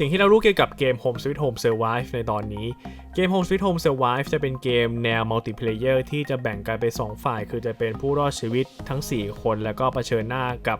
สิ่งที่เรารู้เกี่ยวกับเกม Home Sweet Home Survive ในตอนนี้ เกม Home Sweet Home Survive จะเป็นเกมแนวมัลติเพลเยอร์ที่จะแบ่งกันเป็น2ฝ่าย คือจะเป็นผู้รอดชีวิตทั้ง 4 คน แล้วก็เผชิญหน้ากับ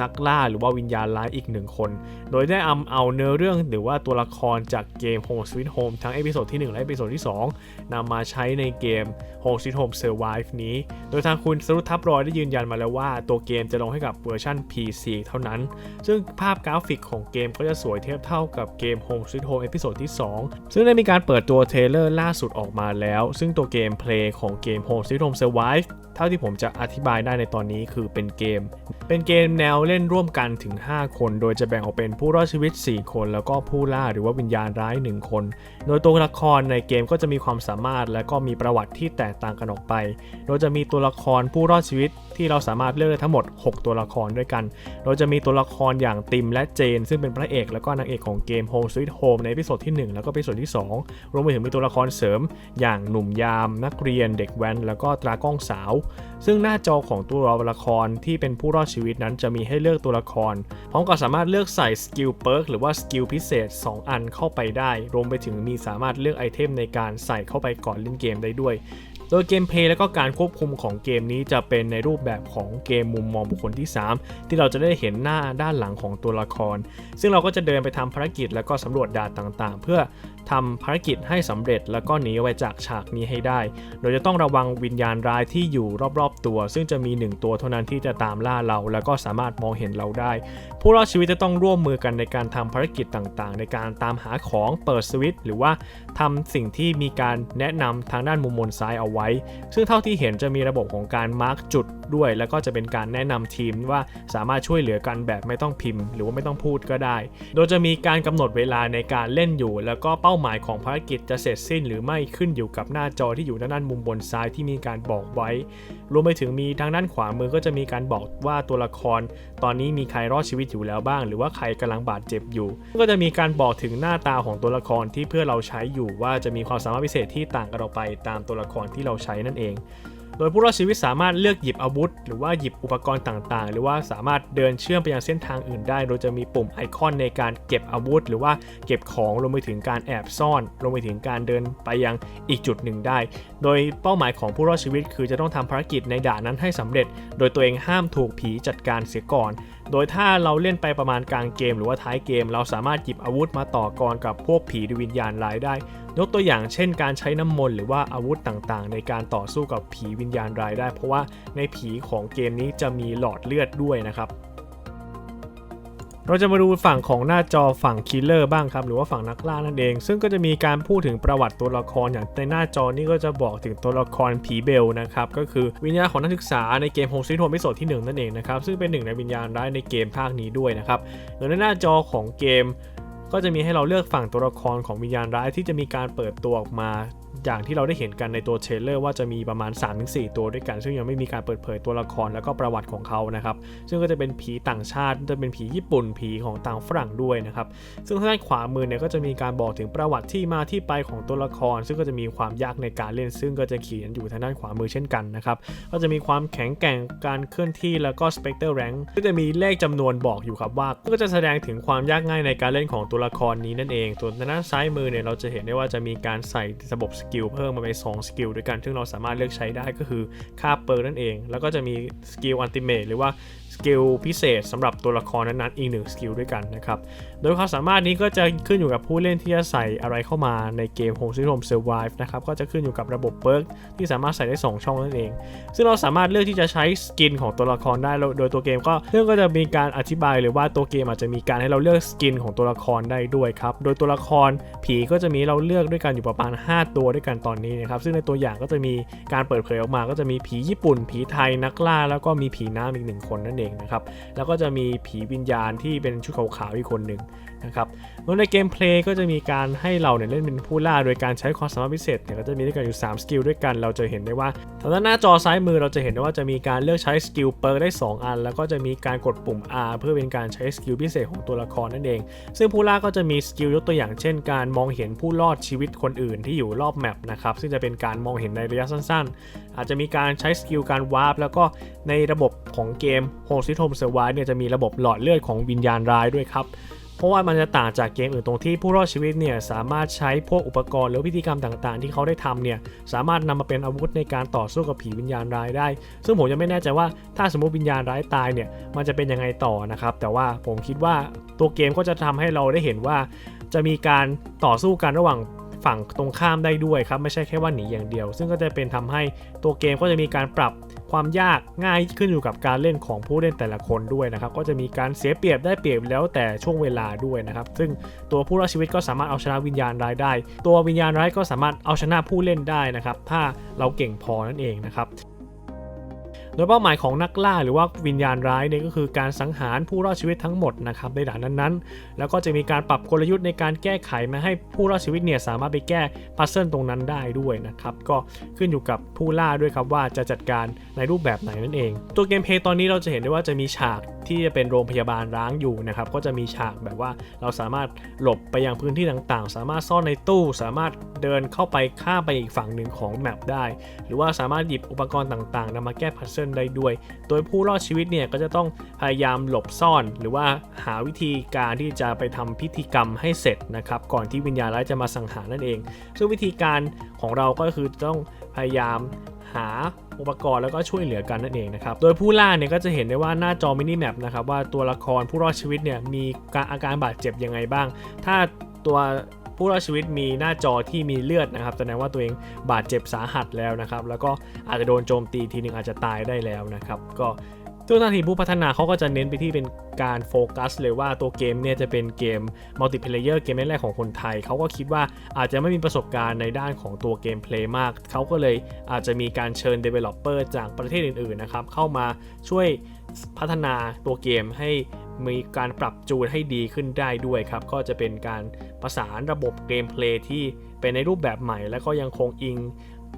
นักล่าหรือว่าวิญญาณร้ายอีกหนึ่งคน โดยได้อำเอาเนื้อเรื่องหรือว่าตัวละครจากเกม Home Sweet Home ทั้งเอพิโซดที่ 1 และเอพิโซดที่ 2นำมาใช้ในเกม Home Sweet Home Survive นี้ โดยทางคุณสรุปทับรอยได้ยืนยันมาแล้วว่า ตัวเกมจะลงให้กับเวอร์ชัน PC เท่านั้น ซึ่งภาพกราฟิกของเกมก็จะสวยเทียบเท่ากับเกม Home Sweet Home เอพิโซดที่ 2 ซึ่งได้มีการเปิดตัวเทเลอร์ล่าสุดออกมาแล้ว ซึ่งตัวเกมเพลย์ของเกม Home Sweet Home Survive เท่าที่ผมจะอธิบายได้ในตอนนี้คือเป็นเกม เป็นเกมแนวเล่นร่วมกันถึง 5 คน โดยจะแบ่งออกเป็นผู้รอดชีวิต 4 คน แล้วก็ผู้ล่าหรือว่าวิญญาณร้าย 1 คน โดยตัวละครในเกมก็จะมีความสามารถ และก็มีประวัติที่แตกต่างกันออกไป โดยจะมีตัวละครผู้รอดชีวิตที่เราสามารถเลือกได้ทั้งหมด 6 ตัวละครด้วยกัน โดยจะมีตัวละครอย่างติมและเจน ซึ่งเป็นพระเอกและก็นางเอกของเกม Home Sweet Home ในพิโซดที่ 1 แล้วก็พิโซดที่ 2 รวมไปถึงมีตัวละครเสริม อย่างหนุ่มยาม นักเรียนเด็กแว้น แล้วก็ตรากล้องสาวซึ่งหน้าจอของตัวละครที่เป็นผู้รอดชีวิตนั้นจะมีให้เลือกตัวละคร พร้อมกับสามารถเลือกใส่สกิลเปิร์กหรือว่าสกิลพิเศษ 2 อันเข้าไปได้ รวมไปถึงมีสามารถเลือกไอเทมในการใส่เข้าไปก่อนเล่นเกมได้ด้วย โดยเกมเพลย์และก็การควบคุมของเกมนี้จะเป็นในรูปแบบของเกมมุมมองบุคคลที่ 3 ที่เราจะได้เห็นหน้าด้านหลังของตัวละคร ซึ่งเราก็จะเดินไปทำภารกิจแล้วก็สำรวจด่านต่างๆ เพื่อทำภารกิจให้สำเร็จแล้วก็หนีออกไปจากฉากนี้ให้ได้ โดยจะต้องระวังวิญญาณร้ายที่อยู่รอบๆตัว ซึ่งจะมี1ตัวเท่านั้นที่จะตามล่าเรา แล้วก็สามารถมองเห็นเราได้ ผู้รอดชีวิตจะต้องร่วมมือกันในการทำภารกิจต่างๆ ในการตามหาของเปิดสวิตช์หรือว่าทำสิ่งที่มีการแนะนำทางด้านมุมมนซ้ายเอาไว้ ซึ่งเท่าที่เห็นจะมีระบบของการมาร์กจุดด้วย แล้วก็จะเป็นการแนะนำทีมว่าสามารถช่วยเหลือกันแบบไม่ต้องพิมพ์ หรือว่าไม่ต้องพูดก็ได้ โดยจะมีการกำหนดเวลาในการเล่นอยู่ แล้วก็เป้าาหมายของภารกิจจะเสร็จสิ้นหรือไม่ขึ้นอยู่กับหน้าจอที่อยู่ด้านด้านมุมบนซ้ายที่มีการบอกไว้ รวมไปถึงมีทางด้านขวามือก็จะมีการบอกว่าตัวละคร ตอนนี้มีใครรอดชีวิตอยู่แล้วบ้าง หรือว่าใครกำลังบาดเจ็บอยู่ ก็จะมีการบอกถึงหน้าตาของตัวละครที่เพื่อเราใช้อยู่ว่าจะมีความสามารถพิเศษที่ต่างกันออกไปตามตัวละครที่เราใช้นั่นเอง โดยผู้รอดชีวิตสามารถเลือกหยิบอาวุธ หรือว่าหยิบอุปกรณ์ต่างๆ หรือว่าสามารถเดินเชื่อมไปยังเส้นทางอื่นได้ โดยจะมีปุ่มไอคอนในการเก็บอาวุธ หรือว่าเก็บของรวมไปถึงการแอบซ่อนรวมไปถึงการเดินไปยังอีกจุดหนึ่งได้ โดยเป้าหมายของผู้รอดชีวิต คือจะต้องทำภารกิจในด่านนั้นให้สำเร็จ โดยตัวเองห้ามถูกผีจัดการเสียก่อน โดยถ้าเราเล่นไปประมาณกลางเกม หรือว่าท้ายเกม เราสามารถหยิบอาวุธมาต่อกรกับพวกผีหรือวิญญาณร้ายได้ ยกตัวอย่างเช่นการใช้น้ำมนต์หรือว่าอาวุธต่างๆ ในการต่อสู้กับผีวิญญาณร้ายได้ เพราะว่าในผีของเกมนี้จะมีหลอดเลือดด้วยนะครับเราจะมาดูฝั่งของหน้าจอฝั่งคิลเลอร์บ้างครับ หรือว่าฝั่งนักล่านั่นเอง ซึ่งก็จะมีการพูดถึงประวัติตัวละครอย่างในหน้าจอนี้ก็จะบอกถึงตัวละครผีเบลนะครับ ก็คือวิญญาณของนักศึกษาในเกมโฮมซิทโฮมพิโซดที่ 1 นั่นเองนะครับ ซึ่งเป็นหนึ่งในวิญญาณร้ายในเกมภาคนี้ด้วยนะครับโดยในหน้าจอของเกม ก็จะมีให้เราเลือกฝั่งตัวละครของวิญญาณร้ายที่จะมีการเปิดตัวออกมา อย่างที่เราได้เห็นกันในตัวเทรลเลอร์ว่าจะมีประมาณ 3-4 ตัวด้วยกัน ซึ่งยังไม่มีการเปิดเผยตัวละครแล้วก็ประวัติของเขานะครับ ซึ่งก็จะเป็นผีต่างชาติ จะเป็นผีญี่ปุ่นผีของต่างฝรั่งด้วยนะครับ ซึ่งทางด้านขวามือเนี่ยก็จะมีการบอกถึงประวัติที่มาที่ไปของตัวละคร ซึ่งก็จะมีความยากในการเล่น ซึ่งก็จะเขียนอยู่ทางด้านขวามือเช่นกันนะครับ ก็จะมีความแข็งแกร่งการเคลื่อนที่แล้วก็สเปกเตอร์แรงก็จะมีเลขจำนวนบอกอยู่ครับว่า ก็จะแสดงถึงความยากง่ายในการเล่นของตัวละครนี้นั่นเองส่วนด้านซ้ายมือเนี่ยเราจะเห็นได้ว่าจะมีการใส่ระบบสกิลเพิ่มมาไป2สกิลด้วยกัน ซึ่งเราสามารถเลือกใช้ได้ก็คือค่าเปิร์นั่นเอง แล้วก็จะมีสกิลอันติเมทหรือว่า สกิลพิเศษสำหรับตัวละครนั้นๆอีกหนึ่งสกิลด้วยกันนะครับ โดยความสามารถนี้ก็จะขึ้นอยู่กับผู้เล่นที่จะใส่อะไรเข้ามาในเกม Home Sweet Home Survive นะครับ ก็จะขึ้นอยู่กับระบบเปิร์กที่สามารถใส่ได้ 2 ช่องนั่นเอง ซึ่งเราสามารถเลือกที่จะใช้สกินของตัวละครได้ โดยตัวเกมก็เรื่องก็จะมีการอธิบายหรือว่าตัวเกมอาจจะมีการให้เราเลือกสกินของตัวละครได้ด้วยครับ โดยตัวละครผีก็จะมีเราเลือกด้วยกันอยู่ประมาณ 5 ตัวด้วยกันตอนนี้นะครับซึ่งในตัวอย่างก็จะมีการเปิดเผยออกมา ก็จะมีผีญี่ปุ่น ผีไทยนักล่าแล้วก็มีผีน้ำอีกหนึ่งคนนั่นเองนะครับ แล้วก็จะมีผีวิญญาณที่เป็นชุดขาวๆอีกคนหนึ่ง นะครับโดยในเกมเพลย์ก็จะมีการให้เราเนี่ยเล่นเป็นผู้ล่า โดยการใช้ความสามารถพิเศษเนี่ยก็จะมีด้วยกันอยู่ 3 สกิลด้วยกัน เราจะเห็นได้ว่าทางด้านหน้าจอซ้ายมือเราจะเห็นได้ว่าจะมีการเลือกใช้สกิลเปิร์ได้ 2 อัน แล้วก็จะมีการกดปุ่ม R เพื่อเป็นการใช้สกิลพิเศษของตัวละครนั่นเอง ซึ่งผู้ล่าก็จะมีสกิลยกตัวอย่างเช่น การมองเห็นผู้รอดชีวิตคนอื่นที่อยู่รอบแมปนะครับซึ่งจะเป็นการมองเห็นในระยะสั้น ๆ อาจจะมีการใช้สกิลการวาร์ปแล้วก็ในระบบของเกม Home Sweet Home Survive เนี่ยจะมีระบบหลอดเลือดของวิญญาณร้ายด้วยครับ เพราะว่ามันจะต่างจากเกมอื่นตรงที่ผู้รอดชีวิตเนี่ยสามารถใช้พวกอุปกรณ์หรือพิธีกรรมต่างๆ ที่เขาได้ทำเนี่ยสามารถนำมาเป็นอาวุธในการต่อสู้กับผีวิญญาณร้ายได้ ซึ่งผมยังไม่แน่ใจว่าถ้าสมมติวิญญาณร้ายตายเนี่ยมันจะเป็นยังไงต่อนะครับแต่ว่าผมคิดว่าตัวเกมก็จะทำให้เราได้เห็นว่าจะมีการต่อสู้กันระหว่าง ฝั่งตรงข้ามได้ด้วยครับ ไม่ใช่แค่ว่าหนีอย่างเดียว ซึ่งก็จะเป็นทำให้ตัวเกมก็จะมีการปรับความยากง่ายขึ้นอยู่กับการเล่นของผู้เล่นแต่ละคนด้วยนะครับ ก็จะมีการเสียเปรียบได้เปรียบแล้วแต่ช่วงเวลาด้วยนะครับ ซึ่งตัวผู้รอดชีวิตก็สามารถเอาชนะวิญญาณร้ายได้ ตัววิญญาณร้ายก็สามารถเอาชนะผู้เล่นได้นะครับ ถ้าเราเก่งพอนั่นเองนะครับ ดยเป้าหมายของนักล่าหรือว่าวิญญาณร้ายเนี่ยก็คือการสังหารผู้รอดชีวิตทั้งหมดนะครับในด่านนั้นๆ แล้วก็จะมีการปรับกลยุทธ์ในการแก้ไขมาให้ผู้รอดชีวิตเนี่ยสามารถไปแก้พัซเซิลตรงนั้นได้ด้วยนะครับก็ขึ้นอยู่กับผู้ล่าด้วยครับว่าจะจัดการในรูปแบบไหนนั่นเอง ตัวเกมเพย์ตอนนี้เราจะเห็นได้ว่าจะมีฉาก ที่จะเป็นโรงพยาบาลร้างอยู่นะครับก็จะมีฉากแบบว่าเราสามารถหลบไปยังพื้นที่ต่างๆ สามารถซ่อนในตู้สามารถเดินเข้าไปข้ามไปอีกฝั่งหนึ่งของแมปได้ หรือว่าสามารถหยิบอุปกรณ์ต่างๆนำมาแก้พัซเซิลได้ด้วย โดยผู้รอดชีวิตเนี่ยก็จะต้องพยายามหลบซ่อน หรือว่าหาวิธีการที่จะไปทำพิธีกรรมให้เสร็จนะครับก่อนที่วิญญาณร้ายจะมาสังหารนั่นเอง ซึ่งวิธีการของเราก็คือต้องพยายามหา อุปกรณ์แล้วก็ช่วยเหลือกันนั่นเองนะครับ โดยผู้ล่าเนี่ยก็จะเห็นได้ว่าหน้าจอมินิแมปนะครับว่าตัวละครผู้รอดชีวิตเนี่ยมีาอาการบาดเจ็บยังไงบ้าง ถ้าตัวผู้รอดชีวิตมีหน้าจอที่มีเลือดนะครับแสดงว่าตัวเองบาดเจ็บสาหัสแล้วนะครับ แล้วก็อาจจะโดนโจมตีทีหนึ่งอาจจะตายได้แล้วนะครับ ก็ ซึ่งทางทีมผู้พัฒนาเขาก็จะเน้นไปที่เป็นการโฟกัสเลยว่าตัวเกมเนี่ยจะเป็นเกมมัลติเพลเยอร์เกมแรกของคนไทย เขาก็คิดว่าอาจจะไม่มีประสบการณ์ในด้านของตัวเกมเพลย์มาก เขาก็เลยอาจจะมีการเชิญ Developer จากประเทศอื่นๆนะครับเข้ามาช่วยพัฒนาตัวเกมให้มีการปรับจูนให้ดีขึ้นได้ด้วยครับ ก็จะเป็นการประสานระบบเกมเพลย์ที่เป็นในรูปแบบใหม่ และก็ยังคงอิง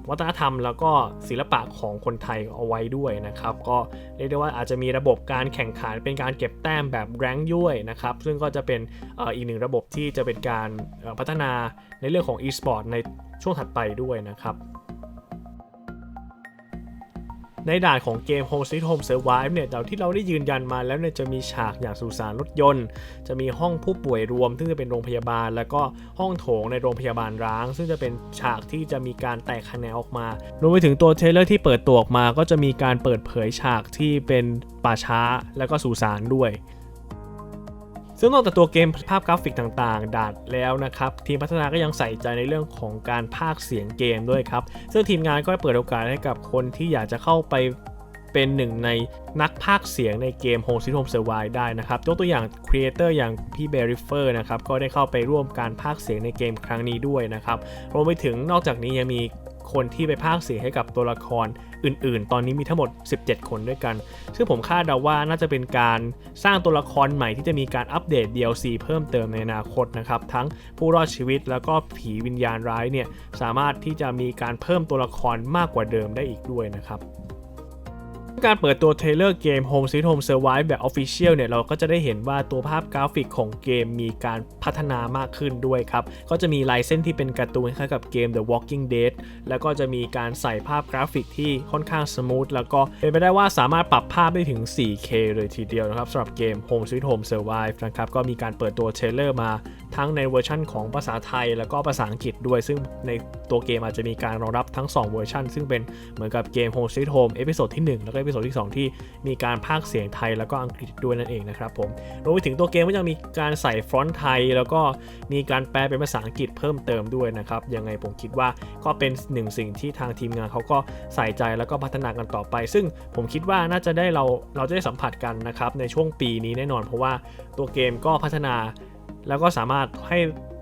วัฒนธรรมแล้วก็ศิลปะของคนไทยเอาไว้ด้วยนะครับ ก็เรียกได้ว่าอาจจะมีระบบการแข่งขันเป็นการเก็บแต้มแบบแรงย่วยนะครับ ซึ่งก็จะเป็นอ,อ,อีกหนึ่งระบบที่จะเป็นการพัฒนาในเรื่องของ e-sport ในช่วงถัดไปด้วยนะครับ ในด่านของเกม Home Sweet Home Survive เนี่ยเราที่เราได้ยืนยันมาแล้วเนี่ยจะมีฉากอย่างสุสานรถยนต์ จะมีห้องผู้ป่วยรวม ซึ่งจะเป็นโรงพยาบาล แล้วก็ห้องโถงในโรงพยาบาลร้าง ซึ่งจะเป็นฉากที่จะมีการแตกคะแนนออกมารวมไปถึงตัวเทเลอร์ที่เปิดตัวออกมา ก็จะมีการเปิดเผยฉากที่เป็นป่าช้าแล้วก็สุสานด้วย ซึ่งนอกจากตัวเกมภาพกราฟิกต่างๆดาดแล้วนะครับ ทีมพัฒนาก็ยังใส่ใจในเรื่องของการพากเสียงเกมด้วยครับ ซึ่งทีมงานก็เปิดโอกาสให้กับคนที่อยากจะเข้าไปเป็นหนึ่งในนักพากเสียงในเกม Home Sweet Home Survive ได้นะครับยกตัวอย่างครีเอเตอร์อย่างพี่เบริเฟอร์นะครับ ก็ได้เข้าไปร่วมการพากเสียงในเกมครั้งนี้ด้วยนะครับ รวมไปถึงนอกจากนี้ยังมี คนที่ไปพากย์เสียงให้กับตัวละครอื่นๆ ตอนนี้มีทั้งหมด 17 คนด้วยกัน ซึ่งผมคาดเดาว่าน่าจะเป็นการสร้างตัวละครใหม่ที่จะมีการอัปเดต DLC เพิ่มเติมในอนาคตนะครับ ทั้งผู้รอดชีวิตแล้วก็ผีวิญญาณร้ายเนี่ยสามารถที่จะมีการเพิ่มตัวละครมากกว่าเดิมได้อีกด้วยนะครับ การเปิดตัวเทรลเลอร์เกม Home Sweet Home Survive แบบ Official เนี่ย เราก็จะได้เห็นว่าตัวภาพกราฟิกของเกมมีการพัฒนามากขึ้นด้วยครับ ก็จะมีลายเส้นที่เป็นการ์ตูนคล้ายกับเกม The Walking Dead แล้วก็จะมีการใส่ภาพกราฟิกที่ค่อนข้างสมูทแล้วก็เป็นไปได้ว่าสามารถปรับภาพได้ถึง 4K เลยทีเดียวนะครับสำหรับเกม Home Sweet Home Survive นะครับก็มีการเปิดตัวเทรลเลอร์มา ทั้งในเวอร์ชันของภาษาไทยแล้วก็ภาษาอังกฤษด้วย ซึ่งในตัวเกมอาจจะมีการรองรับทั้ง 2 เวอร์ชันซึ่งเป็นเหมือนกับเกม Home Sweet Home เอพิโซดที่ 1 แล้วก็เอพิโซดที่ 2 ที่มีการพากเสียงไทยแล้วก็อังกฤษด้วยนั่นเองนะครับผมรวมไปถึงตัวเกมก็ยังมีการใส่ฟอนต์ไทย แล้วก็มีการแปลเป็นภาษาอังกฤษเพิ่มเติมด้วยนะครับยังไงผมคิดว่าก็เป็นหนึ่งสิ่งที่ทางทีมงานเขาก็ใส่ใจแล้วก็พัฒนากันต่อไป ซึ่งผมคิดว่าน่าจะได้เราเราจะได้สัมผัสกันนะครับในช่วงปีนี้แน่นอน เพราะว่าตัวเกมก็พัฒนา แล้วก็สามารถให้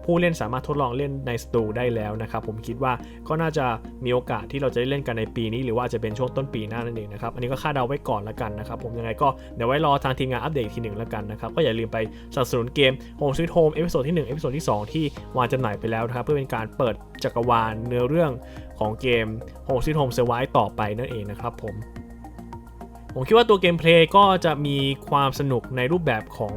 ผู้เล่นสามารถทดลองเล่นในสตูได้แล้วนะครับผมคิดว่าก็น่าจะมีโอกาสที่เราจะได้เล่นกันในปีนี้ หรือว่าจะเป็นช่วงต้นปีหน้านั่นเองนะครับอันนี้ก็คาดเดาไว้ก่อนละกันนะครับผมยังไงก็เดี๋ยวไว้รอทางทีมงานอัปเดตทีหนึ่งละกันนะครับก็อย่าลืมไปสนับสนุนเกม Home Sweet Home เอพิโซดที่1เอพิโซดที่ 2 ที่วางจำหน่ายไปแล้วนะครับเพื่อเป็นการเปิดจักรวาลเนื้อเรื่องของเกม Home Sweet Home Survive ต่อไปนั่นเองนะครับผม ผมคิดว่าตัวเกมเพลย์ก็จะมีความสนุกในรูปแบบของ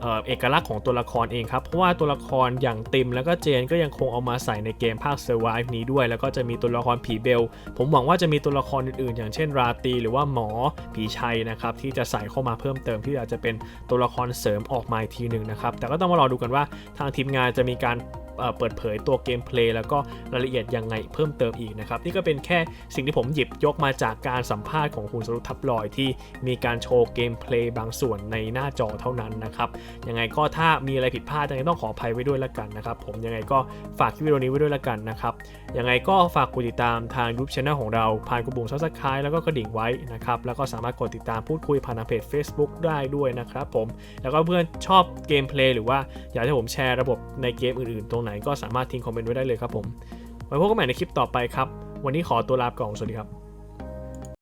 เออเอกลักษณ์ของตัวละครเองครับ เพราะว่าตัวละครอย่างติมแล้วก็เจนก็ยังคงเอามาใส่ในเกมภาค Survive นี้ด้วย แล้วก็จะมีตัวละครผีเบล ผมหวังว่าจะมีตัวละครอื่นๆ อย่างเช่นราตีหรือว่าหมอผีชัยนะครับที่จะใส่เข้ามาเพิ่มเติมที่อาจจะเป็นตัวละครเสริมออกมาอีกทีหนึ่งนะครับแต่ก็ต้องมารอดูกันว่าทางทีมงานจะมีการ เปิดเผยตัวเกมเพลย์แล้วก็รายละเอียดยังไงเพิ่มเติมอีกนะครับนี่ก็เป็นแค่สิ่งที่ผมหยิบยกมาจากการสัมภาษณ์ของคุณสรุปทับลอยที่มีการโชว์เกมเพลย์บางส่วนในหน้าจอเท่านั้นนะครับยังไงก็ถ้ามีอะไรผิดพลาดยังไงต้องขออภัยไว้ด้วยละกันนะครับผมยังไงก็ฝากคลิปวิดีโอนี้ไว้ด้วยละกันนะครับยังไงก็ฝากกดติดตามทาง YouTube Channel ของเราผ่านกระปุ่ม Subscribe แล้วก็กระดิ่งไว้นะครับแล้วก็สามารถกดติดตามพูดคุยผ่านทางเพจ Facebook ได้ด้วยนะครับผมแล้วก็เพื่อนชอบเกมเพลย์หรือว่าอยากให้ผมแชร์ระบบในเกมอื่นๆตรงไหนก็สามารถทิ้งคอมเมนต์ไว้ได้เลยครับผมไว้พบกันใหม่ในคลิปต่อไปครับ วันนี้ขอตัวลาไปก่อนสวัสดีครับ